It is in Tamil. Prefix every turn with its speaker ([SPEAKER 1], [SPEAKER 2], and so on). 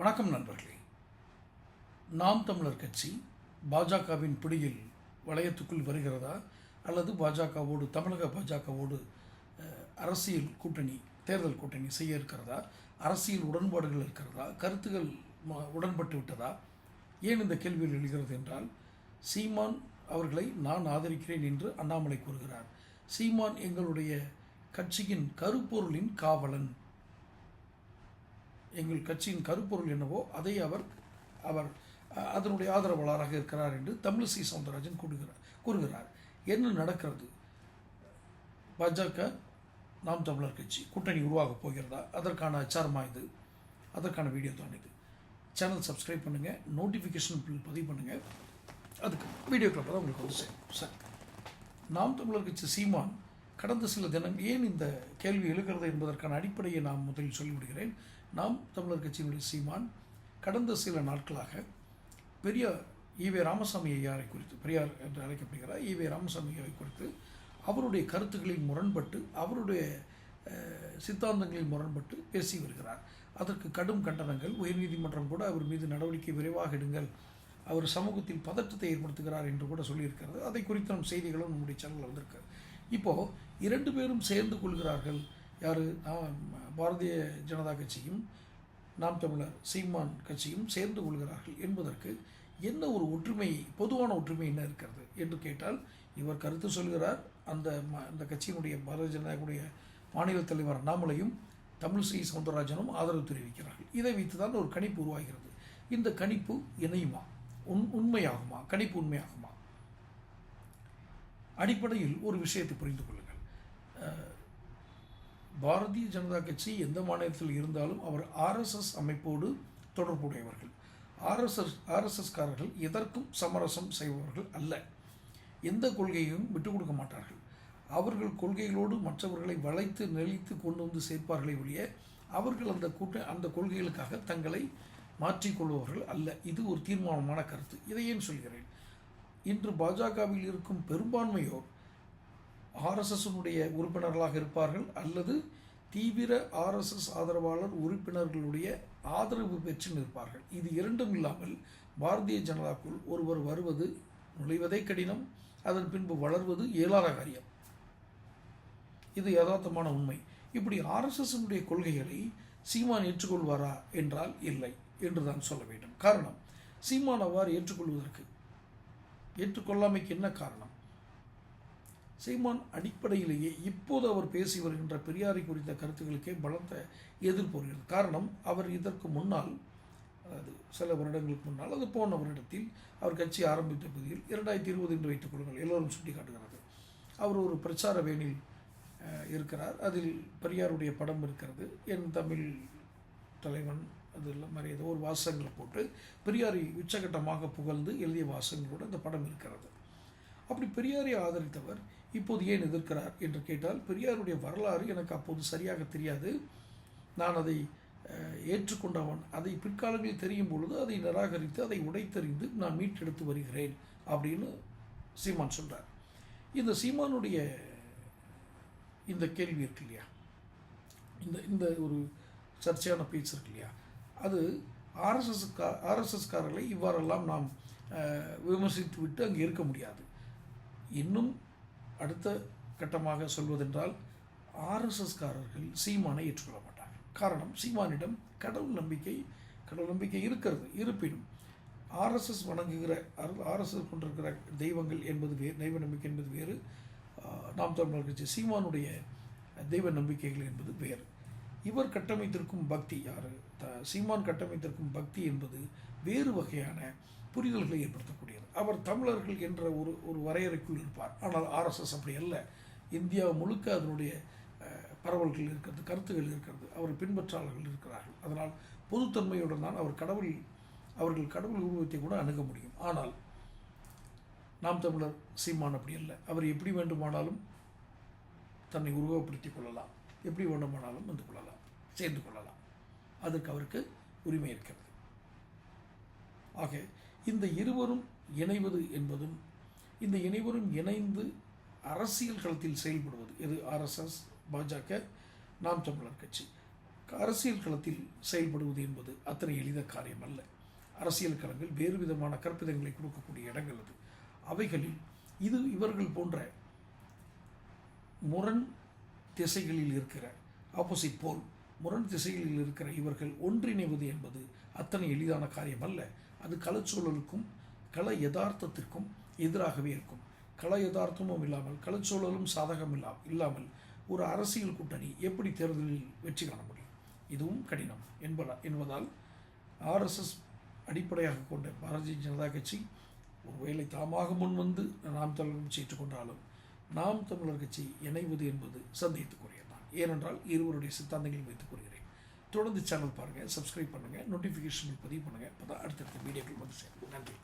[SPEAKER 1] வணக்கம் நண்பர்களே. நாம் தமிழர் கட்சி பாஜகவின் பிடியில் வளையத்துக்குள் வருகிறதா? அல்லது பாஜகவோடு தமிழக பாஜகவோடு அரசியல் கூட்டணி தேர்தல் கூட்டணி செய்ய இருக்கிறதா? அரசியல் உடன்பாடுகள் இருக்கிறதா? கருத்துகள் உடன்பட்டு விட்டதா? ஏன் இந்த கேள்வியில் எழுகிறது என்றால் சீமான் அவர்களை நான் ஆதரிக்கிறேன் என்று அண்ணாமலை கூறுகிறார். சீமான் எங்களுடைய கட்சியின் கருப்பொருளின் காவலன். எங்கள் கட்சியின் கருப்பொருள் என்னவோ அதை அவர் அவர் அதனுடைய ஆதரவாளராக இருக்கிறார் என்று தமிழிசை சவுந்தரராஜன் கூறுகிறார் கூறுகிறார். என்ன நடக்கிறது? பாஜக நாம் தமிழர் கட்சி கூட்டணி உருவாகப் போகிறதா? அதற்கான அச்சாரமா இது? அதற்கான வீடியோ தான் இது. சேனல் சப்ஸ்கிரைப் பண்ணுங்கள் நோட்டிஃபிகேஷன் பதிவு பண்ணுங்கள் அதுக்கு வீடியோ தான் உங்களுக்கு வந்து சேரும். சார் நாம் தமிழர் கட்சி சீமான் கடந்த சில தினம் ஏன் இந்த கேள்வி எழுகிறது என்பதற்கான அடிப்படையை நான் முதலில் சொல்லிவிடுகிறேன். நாம் தமிழர் கட்சியினுடைய சீமான். கடந்த சில நாட்களாக பெரியார் ஈவே ராமசாமி ஐயாரை குறித்து பெரியார் என்று அழைக்கப்படுகிறார் ஈவே ராமசாமி ஐயாவை குறித்து அவருடைய கருத்துக்களில் முரண்பட்டு அவருடைய சித்தாந்தங்களில் முரண்பட்டு பேசி வருகிறார். அதற்கு கடும் கண்டனங்கள். உயர்நீதிமன்றம் கூட அவர் மீது நடவடிக்கை விரைவாக எடுங்கள். அவர் சமூகத்தில் பதற்றத்தை ஏற்படுத்துகிறார் என்று கூட சொல்லியிருக்கிறது. அதை குறித்த நம் செய்திகளும் நம்முடைய சேனலில் வந்திருக்கு. இப்போது இரண்டு பேரும் சேர்ந்து கொள்கிறார்கள். யார்? பாரதிய ஜனதா கட்சியும் நாம் தமிழர் சீமான் கட்சியும் சேர்ந்து கொள்கிறார்கள் என்பதற்கு என்ன ஒரு ஒற்றுமை பொதுவான ஒற்றுமை என்ன இருக்கிறது என்று கேட்டால் இவர் கருத்து சொல்கிறார். அந்த ம- அந்த கட்சியினுடைய பாரதிய ஜனதாவுடைய மாநில தலைவர் அண்ணாமலையும் தமிழிசை சவுந்தரராஜனும் ஆதரவு தெரிவிக்கிறார்கள். இதை வைத்து தான் ஒரு கணிப்பு உருவாகிறது. இந்த கணிப்பு இணையுமா? உண் உண்மையாகுமா? கணிப்பு உண்மையாகுமா? அடிப்படையில் ஒரு விஷயத்தை புரிந்து கொள்ளுங்கள். பாரதிய ஜனதா கட்சி எந்த மாநிலத்தில் இருந்தாலும் அவர் ஆர்எஸ்எஸ் அமைப்போடு தொடர்புடையவர்கள். ஆர்எஸ்எஸ் ஆர்எஸ்எஸ்காரர்கள் எதற்கும் சமரசம் செய்பவர்கள் அல்ல. எந்த கொள்கையையும் விட்டுக் கொடுக்க மாட்டார்கள். அவர்கள் கொள்கைகளோடு மற்றவர்களை வளைத்து நெளித்து கொண்டு வந்து சேர்ப்பார்களே ஒழிய அவர்கள் அந்த கூட்ட அந்த கொள்கைகளுக்காக தங்களை மாற்றிக்கொள்பவர்கள் அல்ல. இது ஒரு தீர்மானமான கருத்து. இதை ஏன் சொல்கிறேன்? இன்று பாஜகவில் இருக்கும் பெரும்பான்மையோர் ஆர்எஸ்எஸ்னுடைய உறுப்பினர்களாக இருப்பார்கள் அல்லது தீவிர ஆர்எஸ்எஸ் ஆதரவாளர் உறுப்பினர்களுடைய ஆதரவு பெற்று நிற்பார்கள். இது இரண்டும் இல்லாமல் பாரதிய ஜனதாக்குள் ஒருவர் வருவது நுழைவதே கடினம் அதன் பின்பு வளர்வது இயலாத காரியம். இது யதார்த்தமான உண்மை. இப்படி ஆர்எஸ்எஸ்னுடைய கொள்கைகளை சீமான் ஏற்றுக்கொள்வாரா என்றால் இல்லை என்று தான் சொல்ல வேண்டும். காரணம் சீமான் அவ்வாறு ஏற்றுக்கொள்வதற்கு ஏற்றுக்கொள்ளாமைக்கு என்ன காரணம்? சீமான் அடிப்படையிலேயே இப்போது அவர் பேசி வருகின்ற பெரியாரை குறித்த கருத்துக்களுக்கே பலத்த எதிர்ப்பு வருகிறது. காரணம் அவர் இதற்கு முன்னால் அதாவது சில வருடங்களுக்கு முன்னால் அது போன வருடத்தில் அவர் கட்சி ஆரம்பித்த பகுதியில் இரண்டாயிரத்தி இருபது என்று வைத்துக் கொள்ளுங்கள் எல்லோரும் சுட்டி அவர் ஒரு பிரச்சார வேனில் இருக்கிறார். அதில் பெரியாருடைய படம் இருக்கிறது. என் தமிழ் தலைவன் அது இல்லை மாதிரி ஏதோ ஒரு வாசகங்களை போட்டு பெரியாரை உச்சகட்டமாக புகழ்ந்து எழுதிய வாசகங்களோடு அந்த படம் இருக்கிறது. அப்படி பெரியாரை ஆதரித்தவர் இப்போது ஏன் எதிர்க்கிறார் என்று கேட்டால் பெரியாருடைய வரலாறு எனக்கு அப்போது சரியாக தெரியாது. நான் அதை ஏற்றுக்கொண்டவன். அதை பிற்காலங்களில் தெரியும் பொழுது அதை நிராகரித்து அதை உடைத்தறிந்து நான் மீட்டெடுத்து வருகிறேன் அப்படின்னு சீமான் சொல்கிறார் இந்த சீமானுடைய இந்த கேள்வி இருக்கு இல்லையா? இந்த இந்த ஒரு சர்ச்சையான பேச்சு இருக்கு இல்லையா? அது ஆர்எஸ்எஸ் ஆர்எஸ்எஸ்காரர்களை இவ்வாறெல்லாம் நாம் விமர்சித்து விட்டு அங்கே இருக்க முடியாது. இன்னும் அடுத்த கட்டமாக சொல்வதென்றால் ஆர்எஸ்எஸ்காரர்கள் சீமானை ஏற்றுக்கொள்ள மாட்டார்கள் காரணம் சீமானிடம் கடவுள் நம்பிக்கை கடவுள் நம்பிக்கை இருக்கிறது இருப்பினும் ஆர்எஸ்எஸ் வணங்குகிற ஆர்எஸ்எஸ் கொண்டிருக்கிற தெய்வங்கள் என்பது வேறு தெய்வ நம்பிக்கை என்பது வேறு நாம் தமிழர் கட்சி சீமானுடைய தெய்வ நம்பிக்கைகள் என்பது வேறு. இவர் கட்டமைத்திருக்கும் பக்தி யார்? த சீமான் கட்டமைத்திருக்கும் பக்தி என்பது வேறு வகையான புரிதல்களை ஏற்படுத்தக்கூடியது. அவர் தமிழர்கள் என்ற ஒரு ஒரு வரையறைக்குள் இருப்பார். ஆனால் ஆர்எஸ்எஸ் அப்படி அல்ல. இந்தியா முழுக்க அதனுடைய பரவல்கள் இருக்கிறது கருத்துகள் இருக்கிறது. அவர் பின்பற்றாளர்கள் இருக்கிறார்கள். அதனால் பொதுத்தன்மையுடன் தான் அவர் கடவுள் அவர்கள் கடவுள் உருவத்தை கூட அணுக முடியும். ஆனால் நாம் தமிழர் சீமான் அப்படி அல்ல. அவர் எப்படி வேண்டுமானாலும் தன்னை உருவப்படுத்திக் கொள்ளலாம். எப்படி வேண்டுமானாலும் வந்து கொள்ளலாம் சேர்ந்து கொள்ளலாம். அதற்கு அவருக்கு உரிமை இருக்கிறது. ஆக இந்த இருவரும் இணைவது என்பதும் இந்த இணைவரும் இணைந்து அரசியல் களத்தில் செயல்படுவது இது ஆர்எஸ்எஸ் பாஜக நாம் தமிழர் கட்சி. அரசியல் களத்தில் செயல்படுவது என்பது அத்தனை எளித காரியம் அல்ல. அரசியல் களங்கள் வேறு விதமான கற்பிதங்களை கொடுக்கக்கூடிய இடங்கள் அது. அவைகளில் இது இவர்கள் போன்ற முரண் திசைகளில் இருக்கிற ஆப்போசிட் போல் முரண் திசைகளில் இருக்கிற இவர்கள் ஒன்றிணைவது என்பது அத்தனை எளிதான காரியம் அல்ல அது கலச்சூழலுக்கும் கள யதார்த்தத்திற்கும் எதிராகவே இருக்கும். கள யதார்த்தமும் இல்லாமல் கலச்சூழலும் சாதகம் இல்லா இல்லாமல் ஒரு அரசியல் கூட்டணி எப்படி தேர்தலில் வெற்றி காண முடியும்? இதுவும் கடினம் என்பதா என்பதால் ஆர்எஸ்எஸ் அடிப்படையாக கொண்ட பாரதிய ஜனதா கட்சி ஒருவேளை தாமாக முன் வந்து நாம் தலைமை செய்து ஏற்றுக்கொண்டாலும் நாம் தமிழர் கட்சி இணைவது என்பது சந்தேகத்துக்குரியதான் ஏனென்றால் இருவருடைய சித்தாந்தங்களையும் வைத்துக் கொள்கிறேன். தொடர்ந்து சேனல் பாருங்கள் சப்ஸ்கிரைப் பண்ணுங்கள் நோட்டிஃபிகேஷன் பதிவு பண்ணுங்கள் அப்போ தான் அடுத்தடுத்த வீடியோக்கள் வந்து சேரும். நன்றி.